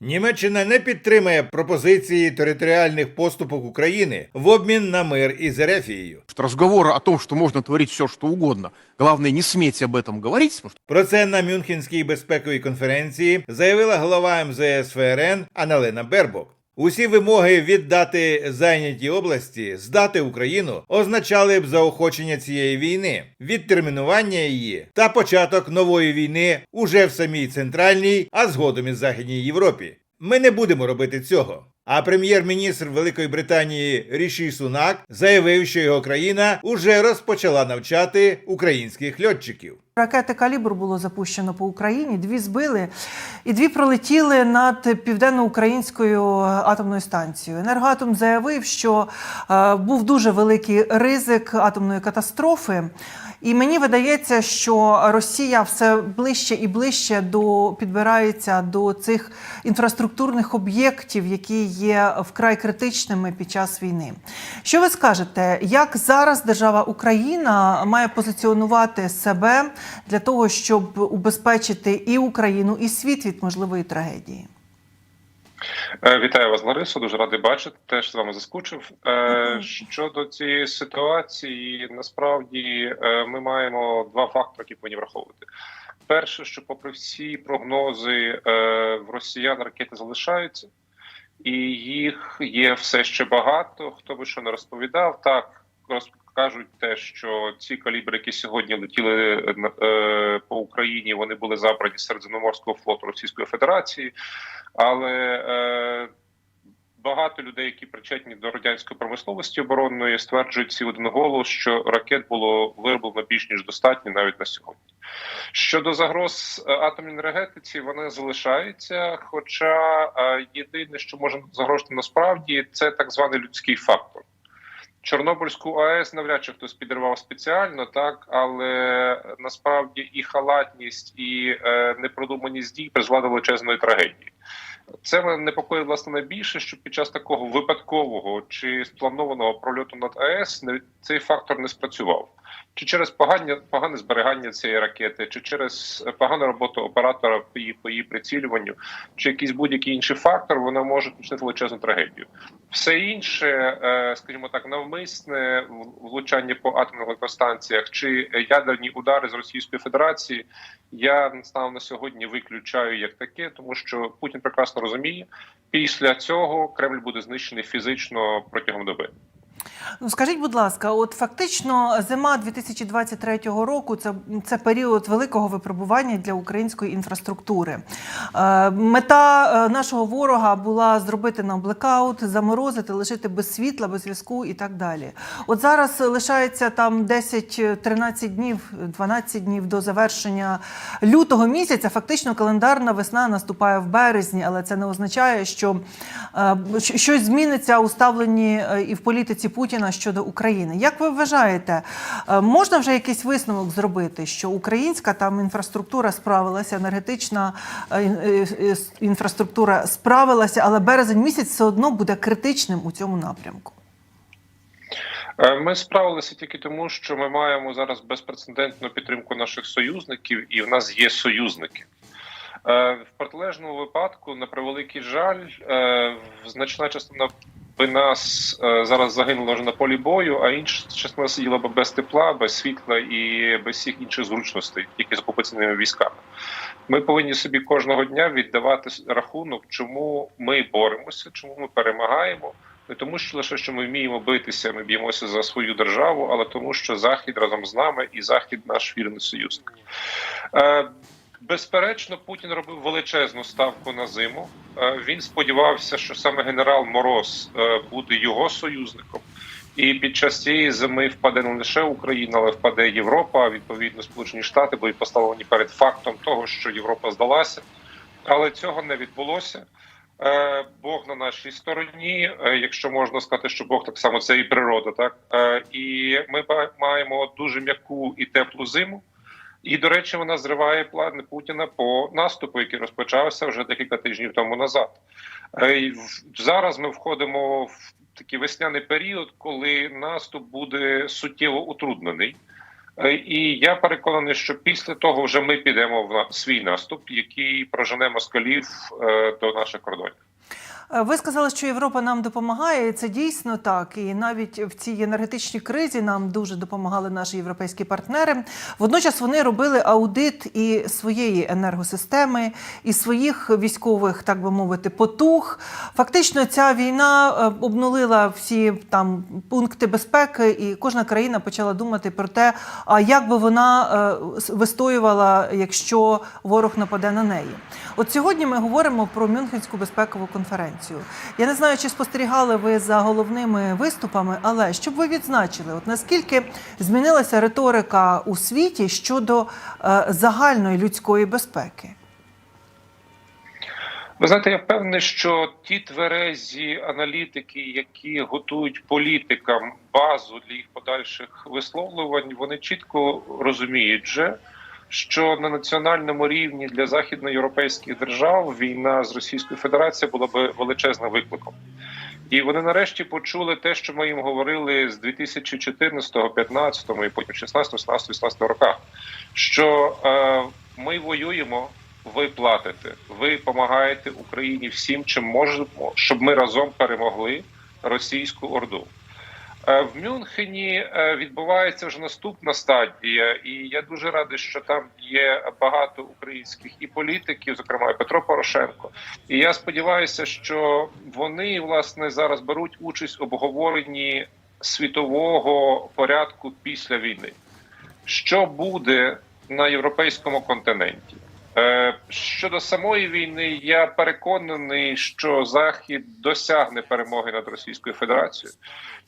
Німеччина не підтримує пропозиції територіальних поступок України в обмін на мир із Ерефією. Розговори о том, що можна творити все, що угодно, Головне, не сметь об этом говорити. потому Про це на Мюнхенській безпековій конференції заявила голова МЗС ФРН Аналена Бербок. Усі вимоги віддати зайняті області, здати Україну означали б заохочення цієї війни, відтермінування її та початок нової війни уже в самій центральній, а згодом і західній Європі. Ми не будемо робити цього. А прем'єр-міністр Великої Британії Ріші Сунак заявив, що його країна уже розпочала навчати українських льотчиків. Ракети калібр було запущено по Україні. Дві збили і дві пролетіли над південноукраїнською атомною станцією. Енергоатом заявив, що е, був дуже великий ризик атомної катастрофи. І мені видається, що Росія все ближче і ближче до підбирається до цих інфраструктурних об'єктів, які є вкрай критичними під час війни. Що ви скажете, як зараз держава Україна має позиціонувати себе для того, щоб убезпечити і Україну, і світ від можливої трагедії? Е, Вітаю вас, Ларисо. Дуже радий бачити. Теж з вами заскучив. Е, Щодо цієї ситуації, насправді е, ми маємо два фактори, які повинні враховувати. Перше, що, попри всі прогнози, в росіян ракети залишаються, і їх є все ще багато. Хто би що не розповідав, так розкажуть те, що ці калібри, які сьогодні летіли е, по Україні, вони були забрані з Середземноморського флоту Російської Федерації, але е, багато людей, які причетні до радянської промисловості оборонної, стверджують ці один голос, що ракет було вироблено більш ніж достатньо навіть на сьогодні. Щодо загроз е, атомній енергетиці, вони залишаються. Хоча е, єдине, що може загрожувати насправді, це так званий людський фактор. Чорнобильську АЕС навряд чи хтось підривав спеціально, так але насправді і халатність, і е, непродуманість дій призвела до величезної трагедії. Це мене непокоїть власне найбільше, що під час такого випадкового чи спланованого прольоту над АЕС цей фактор не спрацював. Чи через погане, погане зберігання цієї ракети, чи через погану роботу оператора по її, по її прицілюванню, чи якийсь будь-який інший фактор, вона може починити величезну трагедію. Все інше, е, скажімо так, навмисне влучання по атомних електростанціях чи ядерні удари з Російської Федерації, я станом на сьогодні виключаю як таке, тому що Путін прекрасно розуміє, після цього Кремль буде знищений фізично протягом доби. Ну скажіть, будь ласка, от фактично зима 2023 року це, це період великого випробування для української інфраструктури. Е, мета е, нашого ворога була зробити нам блекаут, заморозити, лишити без світла, без зв'язку і так далі. От зараз лишається там 10-13 днів, 12 днів до завершення лютого місяця. Фактично календарна весна наступає в березні, але це не означає, що е, щось зміниться у ставленні і в політиці Путіна щодо України. Як ви вважаєте, можна вже якийсь висновок зробити, що українська там інфраструктура справилася, енергетична інфраструктура справилася, але березень місяць все одно буде критичним у цьому напрямку? Е, Ми справилися тільки тому, що ми маємо зараз безпрецедентну підтримку наших союзників, і в нас є союзники. Е, В протилежному випадку, на превеликий жаль, е, значна частина би нас е, зараз загинула вже на полі бою, а інша частина сиділа б без тепла, без світла і без всіх інших зручностей, тільки з окупаційними військами. Ми повинні собі кожного дня віддавати рахунок, чому ми боремося, чому ми перемагаємо. Не тому, що лише що ми вміємо битися, ми б'ємося за свою державу, але тому, що Захід разом з нами і Захід наш вірний союзник. Безперечно, Путін робив величезну ставку на зиму. Е, Він сподівався, що саме генерал Мороз е, буде його союзником. І під час цієї зими впаде не лише Україна, але впаде Європа. Відповідно, Сполучені Штати будуть поставлені перед фактом того, що Європа здалася. Але цього не відбулося. Е, Бог на нашій стороні, якщо можна сказати, що Бог так само це і природа, так і ми маємо дуже м'яку і теплу зиму. І, до речі, вона зриває плани Путіна по наступу, який розпочався вже декілька тижнів тому назад. Е, Зараз ми входимо в такий весняний період, коли наступ буде суттєво утруднений. Е, І я переконаний, що після того вже ми підемо в свій наступ, який прожене москалів е, до наших кордонів. Е, Ви сказали, що Європа нам допомагає. і Це дійсно так. І навіть в цій енергетичній кризі нам дуже допомагали наші європейські партнери. Водночас вони робили аудит і своєї енергосистеми, і своїх військових, так би мовити, потуг. Фактично, ця війна е, обнулила всі там пункти безпеки, і кожна країна почала думати про те, а як би вона е, вистоювала, якщо ворог нападе на неї. От сьогодні ми говоримо про Мюнхенську безпекову конференцію. Я не знаю, чи спостерігали ви за головними виступами, але щоб ви відзначили, от наскільки змінилася риторика у світі щодо е, загальної людської безпеки. Ви знаєте, я впевнений, що ті тверезі аналітики, які готують політикам базу для їх подальших висловлювань, вони чітко розуміють вже, що на національному рівні для західноєвропейських держав війна з Російською Федерацією була би величезним викликом. І вони нарешті почули те, що ми їм говорили з 2014, 15 і потім 16, 17, 18 роках, що е, ми воюємо, ви платите, ви допомагаєте Україні всім, чим можемо, щоб ми разом перемогли російську орду. Е, В Мюнхені е, відбувається вже наступна стадія, і я дуже радий, що там є багато українських і політиків, зокрема і Петро Порошенко. І я сподіваюся, що вони власне зараз беруть участь в обговоренні світового порядку після війни. Що буде на європейському континенті? Е, Щодо самої війни, я переконаний, що Захід досягне перемоги над Російською Федерацією.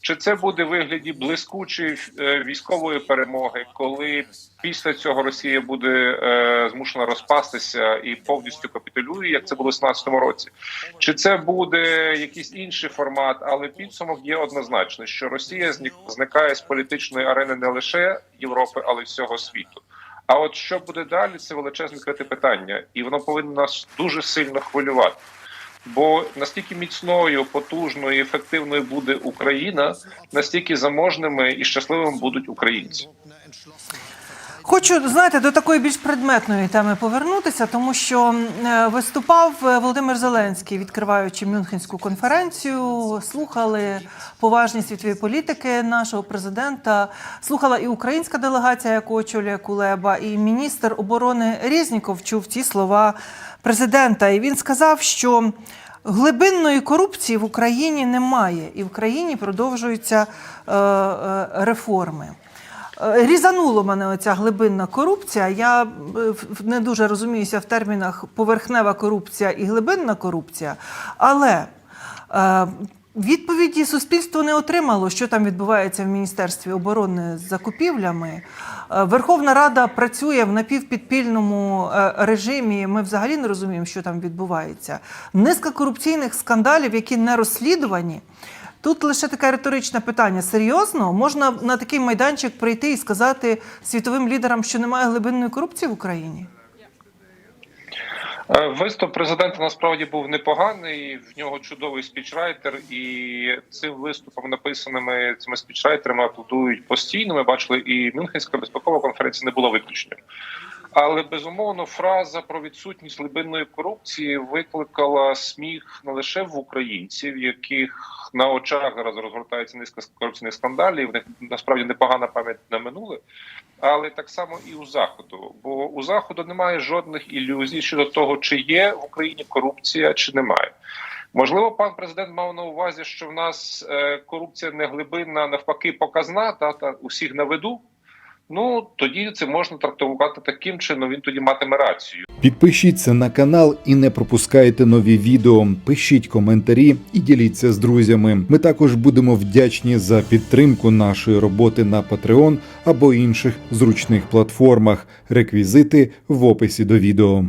Чи це буде вигляді блискучої е, військової перемоги, коли після цього Росія буде е, змушена розпастися і повністю капітулює, як це було в 17-му році? Чи це буде якийсь інший формат? Але підсумок є однозначний, що Росія зникає з політичної арени не лише Європи, але й всього світу. А от що буде далі, це величезне крите питання, і воно повинно нас дуже сильно хвилювати. Бо настільки міцною, потужною, і ефективною буде Україна, настільки заможними і щасливими будуть українці. Хочу знаєте до такої більш предметної теми повернутися, тому що е, виступав е, Володимир Зеленський, відкриваючи Мюнхенську конференцію. Слухали поважні світові політики нашого президента. Слухала і українська делегація, яку очолює Кулеба, і міністр оборони Резніков чув ці слова президента. І він сказав, що глибинної корупції в Україні немає, і в країні продовжуються е, е, реформи. Е, Різануло мене оця глибинна корупція. Я е, не дуже розуміюся в термінах поверхнева корупція і глибинна корупція, але е, відповіді суспільство не отримало, що там відбувається в Міністерстві оборони з закупівлями. Верховна Рада працює в напівпідпільному режимі. Ми взагалі не розуміємо, що там відбувається. Низка корупційних скандалів, які не розслідувані. Тут лише таке риторичне питання. Серйозно, можна на такий майданчик прийти і сказати світовим лідерам, що немає глибинної корупції в Україні? Е, Виступ президента насправді був непоганий. В нього чудовий спічрайтер, і цим виступом, написаними цими спічрайтерами, аплодують постійно. Ми бачили, і Мюнхенська безпекова конференція не була виключенням. Але безумовно фраза про відсутність глибинної корупції викликала сміх не лише в українців, яких на очах зараз розгортається низка корупційних скандалів. В них насправді непогана пам'ять на минуле, але так само і у заходу. Бо у заходу немає жодних ілюзій щодо того, чи є в Україні корупція, чи немає. Можливо, пан президент мав на увазі, що в нас е, корупція не глибинна, навпаки, показна та, та усіх на виду. Ну тоді це можна трактувати таким чином. Він тоді матиме рацію. Підпишіться на канал і не пропускайте нові відео. Пишіть коментарі і діліться з друзями. Ми також будемо вдячні за підтримку нашої роботи на Patreon або інших зручних платформах. Реквізити в описі до відео.